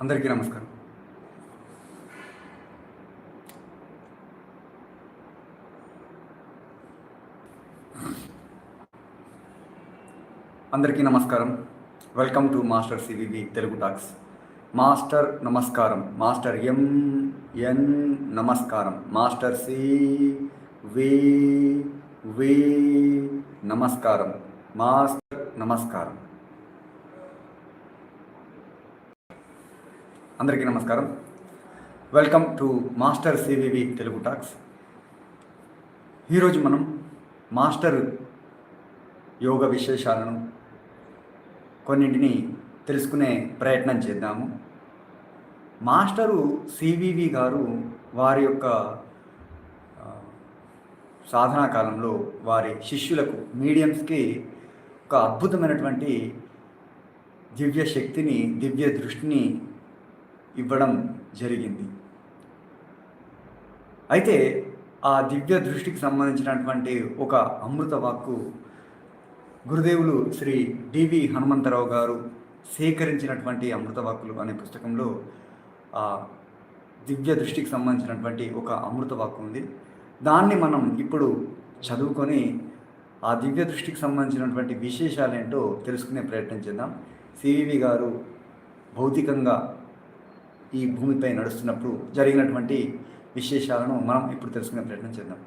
అందరికీ నమస్కారం. అందరికీ నమస్కారం. Welcome to master CVV Telugu talks master నమస్కారం. మాస్టర్ ఎం ఎన్ నమస్కారం. మాస్టర్ సి వి వి నమస్కారం. మాస్టర్ నమస్కారం. అందరికీ నమస్కారం. Welcome to master CVV Telugu talks ఈరోజు మనం మాస్టర్ యోగ విశేషాలను కొన్నింటిని తెలుసుకునే ప్రయత్నం చేద్దాము. మాస్టరు సివివి గారు వారి యొక్క సాధనా కాలంలో వారి శిష్యులకు మీడియంస్కి ఒక అద్భుతమైనటువంటి దివ్య శక్తిని దివ్య దృష్టిని ఇవ్వడం జరిగింది. అయితే ఆ దివ్య దృష్టికి సంబంధించినటువంటి ఒక అమృత వాక్కు గురుదేవులు శ్రీ డివి హనుమంతరావు గారు సేకరించినటువంటి అమృత వాక్కులు అనే పుస్తకంలో ఆ దివ్య దృష్టికి సంబంధించినటువంటి ఒక అమృత వాక్కు ఉంది. దాన్ని మనం ఇప్పుడు చదువుకొని ఆ దివ్య దృష్టికి సంబంధించినటువంటి విశేషాలు ఏంటో తెలుసుకునే ప్రయత్నం చేద్దాం. సివివి గారు భౌతికంగా ఈ భూమిపై నడుస్తున్నప్పుడు జరిగినటువంటి విశేషాలను మనం ఇప్పుడు తెలుసుకునే ప్రయత్నం చేద్దాం.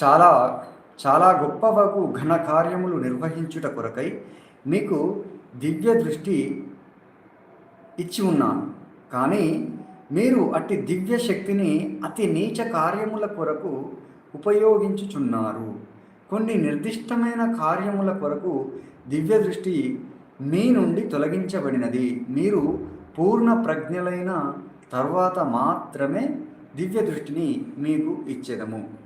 చాలా చాలా గొప్ప వగు ఘన కార్యములు నిర్వహించుట కొరకై మీకు దివ్య దృష్టి ఇచ్చి ఉన్నాను. కానీ మీరు అట్టి దివ్య శక్తిని అతి నీచ కార్యముల కొరకు ఉపయోగించుచున్నారు. కొన్ని నిర్దిష్టమైన కార్యముల కొరకు దివ్య దృష్టి మీ నుండి తొలగించబడినది. మీరు పూర్ణ ప్రజ్ఞలైన తర్వాత మాత్రమే దివ్య దృష్టిని మీకు ఇచ్చేదము.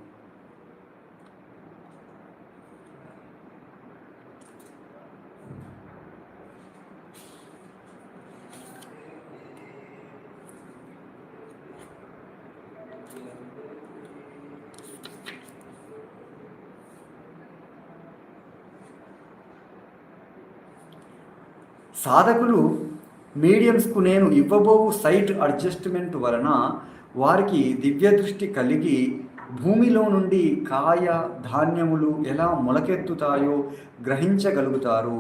సాధకులు మీడియంస్కు నేను ఇవ్వబోవు సైట్ అడ్జస్ట్మెంట్ వలన వారికి దివ్య దృష్టి కలిగి భూమిలో నుండి కాయ ధాన్యములు ఎలా మొలకెత్తుతాయో గ్రహించగలుగుతారు.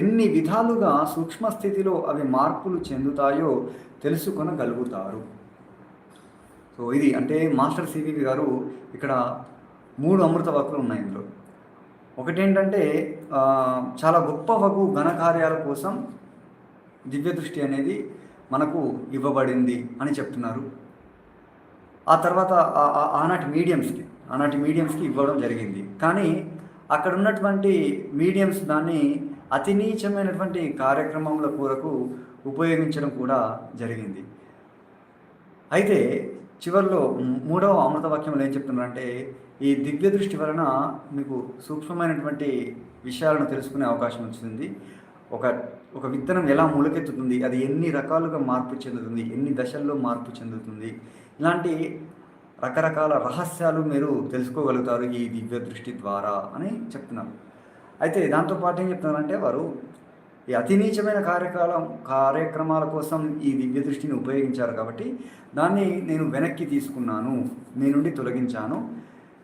ఎన్ని విధాలుగా సూక్ష్మ స్థితిలో అవి మార్పులు చెందుతాయో తెలుసుకొనగలుగుతారు. సో ఇది అంటే మాస్టర్ సివివి గారు ఇక్కడ మూడు అమృత వాక్కులు ఉన్నాయి ఇందులో. ఒకటేంటంటే చాలా గొప్ప వగు ఘనకార్యాల కోసం దివ్య దృష్టి అనేది మనకు ఇవ్వబడింది అని చెప్తున్నారు. ఆ తర్వాత ఆ- ఆనాటి మీడియంస్కి ఆనాటి మీడియంస్కి ఇవ్వడం జరిగింది. కానీ అక్కడ ఉన్నటువంటి మీడియంస్ దాన్ని అతి నీచమైనటువంటి కార్యక్రమముల కొరకు ఉపయోగించడం కూడా జరిగింది. అయితే చివరిలో మూడవ అమృత వాక్యంలో ఏం చెప్తున్నారంటే ఈ దివ్య దృష్టి వలన మీకు సూక్ష్మమైనటువంటి విషయాలను తెలుసుకునే అవకాశం వచ్చింది. ఒక ఒక విత్తనం ఎలా మొలకెత్తుతుంది అది ఎన్ని రకాలుగా మార్పు చెందుతుంది ఎన్ని దశల్లో మార్పు చెందుతుంది ఇలాంటి రకరకాల రహస్యాలు మీరు తెలుసుకోగలుగుతారు ఈ దివ్య దృష్టి ద్వారా అని చెప్తున్నారు. అయితే దాంతోపాటు ఏం చెప్తున్నారంటే వారు ఈ అతి నీచమైన కార్యకాలం కార్యక్రమాల కోసం ఈ దివ్య దృష్టిని ఉపయోగించారు కాబట్టి దాన్ని నేను వెనక్కి తీసుకున్నాను మీ నుండి తొలగించాను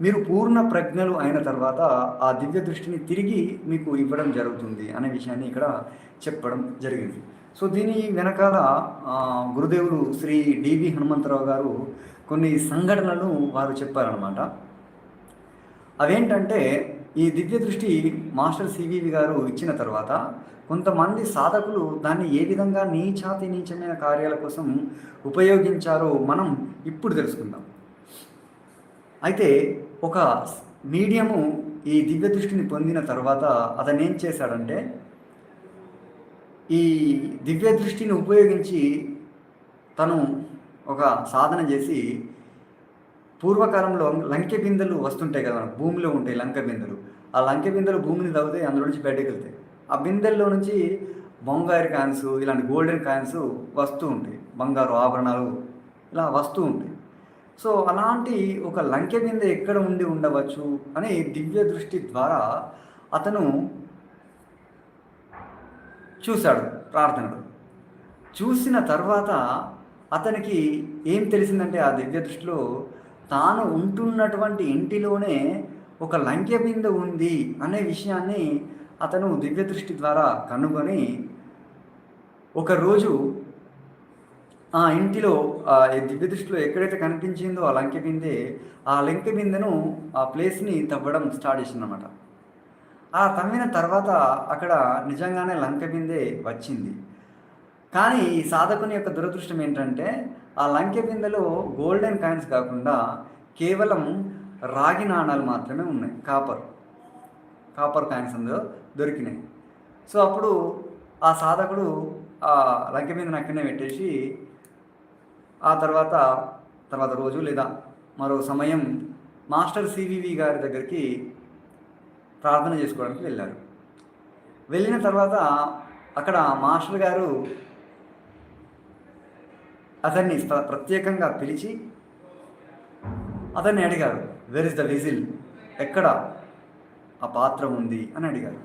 మీరు పూర్ణ ప్రజ్ఞలు అయిన తర్వాత ఆ దివ్య దృష్టిని తిరిగి మీకు ఇవ్వడం జరుగుతుంది అనే విషయాన్ని ఇక్కడ చెప్పడం జరిగింది. సో దీని వెనకాల గురుదేవుడు గురుదేవులు శ్రీ డివి హనుమంతరావు గారు కొన్ని సంఘటనలు వారు చెప్పారనమాట అవేంటంటే ఈ దివ్య దృష్టి మాస్టర్ సివివి గారు ఇచ్చిన తర్వాత కొంతమంది సాధకులు దాన్ని ఏ విధంగా నీచాతి నీచమైన కార్యాల కోసం ఉపయోగించారో మనం ఇప్పుడు తెలుసుకుందాం. అయితే ఒక మీడియము ఈ దివ్య దృష్టిని పొందిన తర్వాత అతను ఏం చేశాడంటే ఈ దివ్య దృష్టిని ఉపయోగించి తను ఒక సాధన చేసి పూర్వకాలంలో లంకె బిందెలు వస్తుంటాయి కదా భూమిలో ఉంటాయి లంక బిందెలు. ఆ లంకె బిందెలు భూమిని తవ్వుతాయి అందులో నుంచి బయటకు వెళ్తాయి. ఆ బిందెల్లో నుంచి బొంగారు కాయిన్స్ ఇలాంటి గోల్డెన్ కాయిన్స్ వస్తూ ఉంటాయి. బంగారు ఆభరణాలు ఇలా వస్తూ ఉంటాయి. సో అలాంటి ఒక లంకె బిందె ఎక్కడ ఉండి ఉండవచ్చు అనే దివ్య దృష్టి ద్వారా అతను చూశాడు ప్రార్థనలు. చూసిన తర్వాత అతనికి ఏం తెలిసిందంటే ఆ దివ్య దృష్టిలో తాను ఉంటున్నటువంటి ఇంటిలోనే ఒక లంకె బిందె ఉంది అనే విషయాన్ని అతను దివ్య దృష్టి ద్వారా కనుగొని ఒకరోజు ఆ ఇంటిలో ఆ దివ్య దృష్టిలో ఎక్కడైతే కనిపించిందో ఆ లంకె బిందె ఆ లంకె బిందెను ఆ ప్లేస్ని తవ్వడం స్టార్ట్ చేసిందనమాట ఆ తవ్విన తర్వాత అక్కడ నిజంగానే లంక బిందె వచ్చింది. కానీ ఈ సాధకుని యొక్క దురదృష్టం ఏంటంటే ఆ లంకె బిందెలో గోల్డెన్ కాయిన్స్ కాకుండా కేవలం రాగి నాణాలు మాత్రమే ఉన్నాయి. కాపర్. కాపర్ కాయిన్స్ అందులో దొరికినాయి. సో అప్పుడు ఆ సాధకుడు ఆ లంకె బిందెను అక్కడనే పెట్టేసి ఆ తర్వాత తర్వాత రోజు లేదా మరో సమయం మాస్టర్ సివివి గారి దగ్గరికి ప్రార్థన చేసుకోవడానికి వెళ్ళారు. వెళ్ళిన తర్వాత అక్కడ మాస్టర్ గారు అతన్ని ప్రత్యేకంగా పిలిచి అతన్ని అడిగారు వేర్ ఇస్ ద విజిల్ ఎక్కడ ఆ పాత్ర ఉంది? అని అడిగారు.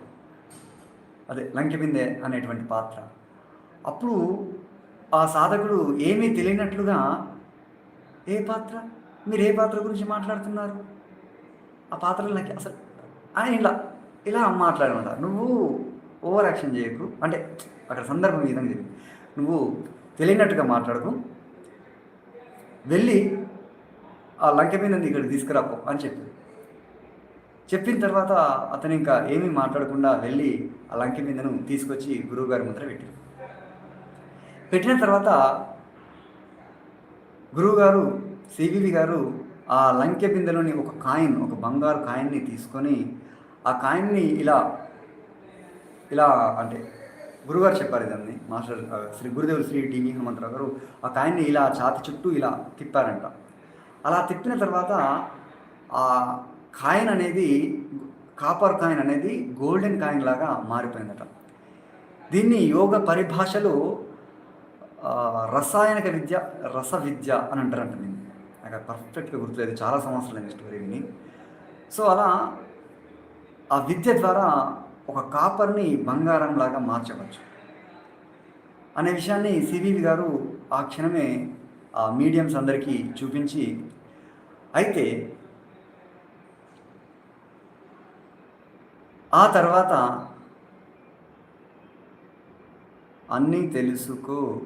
అదే లంకెబిందే అనేటువంటి పాత్ర. అప్పుడు ఆ సాధకుడు ఏమీ తెలియనట్లుగా ఏ పాత్ర? మీరు ఏ పాత్ర గురించి మాట్లాడుతున్నారు? ఆ పాత్రలు నాకు అసలు అని ఇలా ఇలా మాట్లాడమంట నువ్వు ఓవర్ యాక్షన్ చేయకు. అంటే అక్కడ సందర్భం ఈ విధంగా జరిగింది. నువ్వు తెలియనట్టుగా మాట్లాడకు. వెళ్ళి ఆ లంక మీద ఇక్కడ తీసుకురాపో అని చెప్పి చెప్పిన తర్వాత అతను ఇంకా ఏమీ మాట్లాడకుండా వెళ్ళి ఆ లంకె మీదను తీసుకొచ్చి గురువుగారి ముద్ర పెట్టారు పెట్టిన తర్వాత గురువుగారు సివివి గారు ఆ లంకె బిందెలోని ఒక కాయిన్ ఒక బంగారు కాయిన్ని తీసుకొని ఆ కాయిన్ని ఇలా ఇలా అంటే గురుగారు చెప్పారు ఇదాన్ని మాస్టర్ శ్రీ గురుదేవులు శ్రీ టీవీ హనుమంతరావు గారు ఆ కాయిన్ని ఇలా ఛాతి చుట్టూ ఇలా తిప్పారంట. అలా తిప్పిన తర్వాత ఆ కాయిన్ అనేది కాపర్ కాయిన్ అనేది గోల్డెన్ కాయిన్ లాగా మారిపోయిందట. దీన్ని యోగ పరిభాషలో రసాయనిక విద్య రస విద్య అని అంటారంట నేను నాకు పర్ఫెక్ట్గా గుర్తులేదు. చాలా సంవత్సరాలు నెక్స్ట్ వరకు విని సో అలా ఆ విద్య ద్వారా ఒక కాపర్ని బంగారంలాగా మార్చవచ్చు. అనే విషయాన్ని సివివి గారు ఆ క్షణమే ఆ మీడియంస్ అందరికీ చూపించి అయితే ఆ తర్వాత అన్నీ తెలుసుకో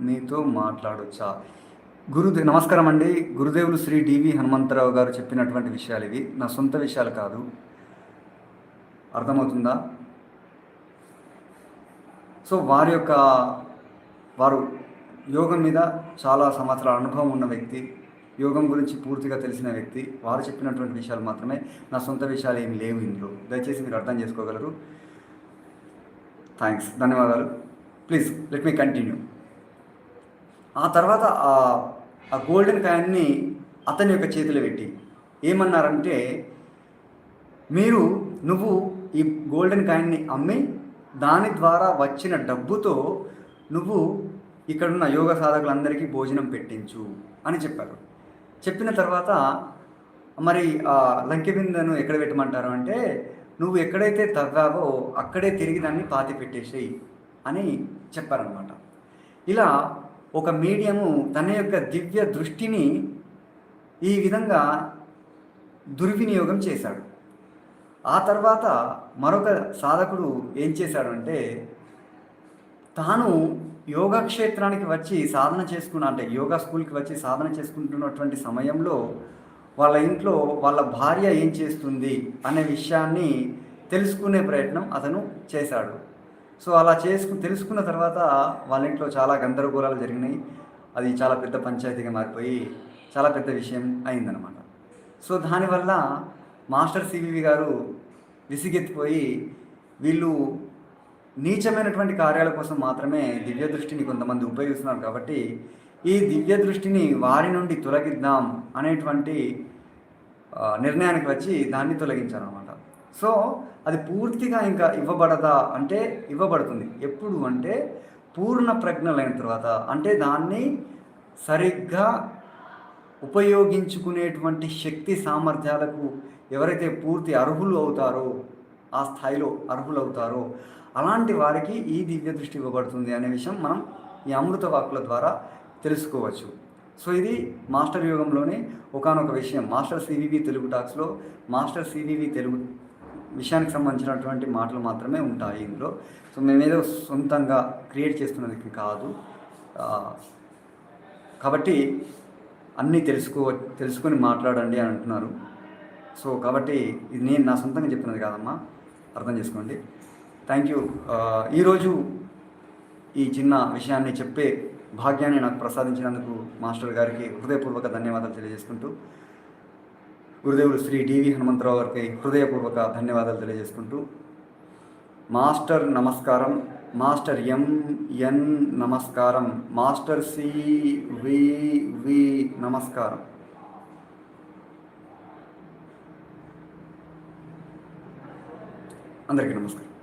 నీతో మాట్లాడొచ్చా? గురుదే నమస్కారం అండి గురుదేవులు శ్రీ డివి హనుమంతరావు గారు చెప్పినటువంటి విషయాలు ఇవి. నా సొంత విషయాలు కాదు. అర్థమవుతుందా? సో వారి యొక్క వారు యోగం మీద చాలా సంవత్సరాల అనుభవం ఉన్న వ్యక్తి యోగం గురించి పూర్తిగా తెలిసిన వ్యక్తి వారు చెప్పినటువంటి విషయాలు మాత్రమే. నా సొంత విషయాలు ఏమి లేవు ఇందులో. దయచేసి మీరు అర్థం చేసుకోగలరు. థ్యాంక్స్. ధన్యవాదాలు. Please let me continue. ఆ తర్వాత ఆ ఆ గోల్డెన్ కాయిన్ని అతని యొక్క చేతిలో పెట్టి ఏమన్నారంటే మీరు నువ్వు ఈ గోల్డెన్ కాయిన్ని అమ్మి దాని ద్వారా వచ్చిన డబ్బుతో నువ్వు ఇక్కడున్న యోగ సాధకులందరికీ భోజనం పెట్టించు అని చెప్పారు. చెప్పిన తర్వాత మరి ఆ లంకె బిందెను ఎక్కడ పెట్టమంటారు అంటే నువ్వు ఎక్కడైతే తవ్వావో అక్కడే తిరిగి దాన్ని పాతి పెట్టేసేయి అని చెప్పారనమాట ఇలా ఒక మీడియము తన యొక్క దివ్య దృష్టిని ఈ విధంగా దుర్వినియోగం చేశాడు. ఆ తర్వాత మరొక సాధకుడు ఏం చేశాడంటే తాను యోగక్షేత్రానికి వచ్చి సాధన చేసుకున్న అంటే యోగా స్కూల్కి వచ్చి సాధన చేసుకుంటున్నటువంటి సమయంలో వాళ్ళ ఇంట్లో వాళ్ళ భార్య ఏం చేస్తుంది అనే విషయాన్ని తెలుసుకునే ప్రయత్నం అతను చేశాడు. సో అలా చేసుకుని తెలుసుకున్న తర్వాత వాళ్ళ ఇంట్లో చాలా గందరగోళాలు జరిగినాయి. అది చాలా పెద్ద పంచాయతీగా మారిపోయి చాలా పెద్ద విషయం అయిందనమాట సో దానివల్ల మాస్టర్ సివివి గారు విసిగెత్తిపోయి వీళ్ళు నీచమైనటువంటి కార్యాల కోసం మాత్రమే దివ్య దృష్టిని కొంతమంది ఉపయోగిస్తున్నారు కాబట్టి ఈ దివ్య దృష్టిని వారి నుండి తొలగిద్దాం అనేటువంటి నిర్ణయానికి వచ్చి దాన్ని తొలగించారు అన్నమాట సో అది పూర్తిగా ఇంకా ఇవ్వబడదా? అంటే ఇవ్వబడుతుంది. ఎప్పుడు అంటే పూర్ణ ప్రజ్ఞలైన తర్వాత. అంటే దాన్ని సరిగ్గా ఉపయోగించుకునేటువంటి శక్తి సామర్థ్యాలకు ఎవరైతే పూర్తి అర్హులు అవుతారో ఆ స్థాయిలో అర్హులు అవుతారో అలాంటి వారికి ఈ దివ్య దృష్టి ఇవ్వబడుతుంది అనే విషయం మనం ఈ అమృత వాక్కుల ద్వారా తెలుసుకోవచ్చు. సో ఇది మాస్టర్ యోగంలోనే ఒకానొక విషయం. మాస్టర్ సివివి తెలుగు టాక్స్లో మాస్టర్ సివివి తెలుగు విషయానికి సంబంధించినటువంటి మాటలు మాత్రమే ఉంటాయి ఇందులో. సో మేమేదో సొంతంగా క్రియేట్ చేస్తున్నది కాదు. కాబట్టి అన్నీ తెలుసుకో తెలుసుకొని మాట్లాడండి అని అంటున్నారు. సో కాబట్టి ఇది నేను నా సొంతంగా చెప్తున్నది కాదమ్మా. అర్థం చేసుకోండి. థ్యాంక్ యూ ఈరోజు ఈ చిన్న విషయాన్ని చెప్పే భాగ్యాన్ని నాకు ప్రసాదించినందుకు మాస్టర్ గారికి హృదయపూర్వక ధన్యవాదాలు తెలియజేసుకుంటూ గురుదేవులు శ్రీ డివి హనుమంతరావు గారికి హృదయపూర్వక ధన్యవాదాలు తెలియజేసుకుంటూ మాస్టర్ నమస్కారం మాస్టర్ ఎం ఎన్ నమస్కారం మాస్టర్ సి వి వి నమస్కారం. అందరికీ నమస్కారం.